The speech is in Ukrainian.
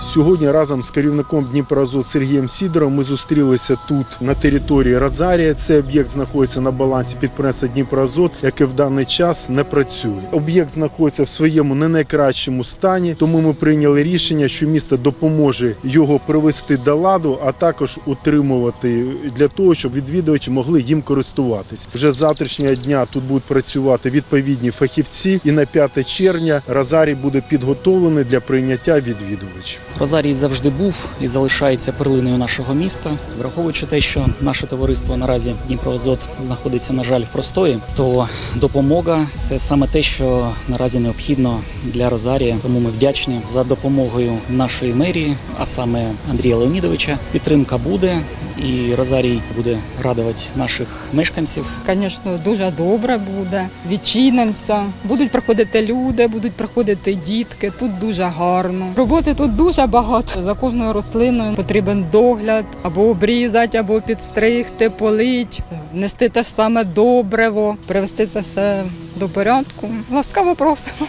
Сьогодні разом з керівником Дніпроазот Сергієм Сідором ми зустрілися тут на території Розарія. Цей об'єкт знаходиться на балансі підприємства Дніпроазот, яке в даний час не працює. Об'єкт знаходиться в своєму не найкращому стані, тому ми прийняли рішення, що місто допоможе його привести до ладу, а також утримувати для того, щоб відвідувачі могли їм користуватись. Вже з завтрашнього дня тут будуть працювати відповідні фахівці, і на 5 червня Розарій буде підготовлений для прийняття відвідувачів. Розарій завжди був і залишається перлиною нашого міста. Враховуючи те, що наше товариство наразі Дніпроазот знаходиться, на жаль, в простої, то допомога це саме те, що наразі необхідно для Розарія. Тому ми вдячні за допомогою нашої мерії, а саме Андрія Леонідовича. Підтримка буде, і Розарій буде радувати наших мешканців. Звісно, дуже добре буде. Відчинимося. Будуть приходити люди, будуть приходити дітки. Тут дуже гарно. Роботи тут дуже багато. За кожною рослиною потрібен догляд або обрізати, або підстригти, полить, нести те ж саме добриво, привести це все до порядку. Ласкаво просимо.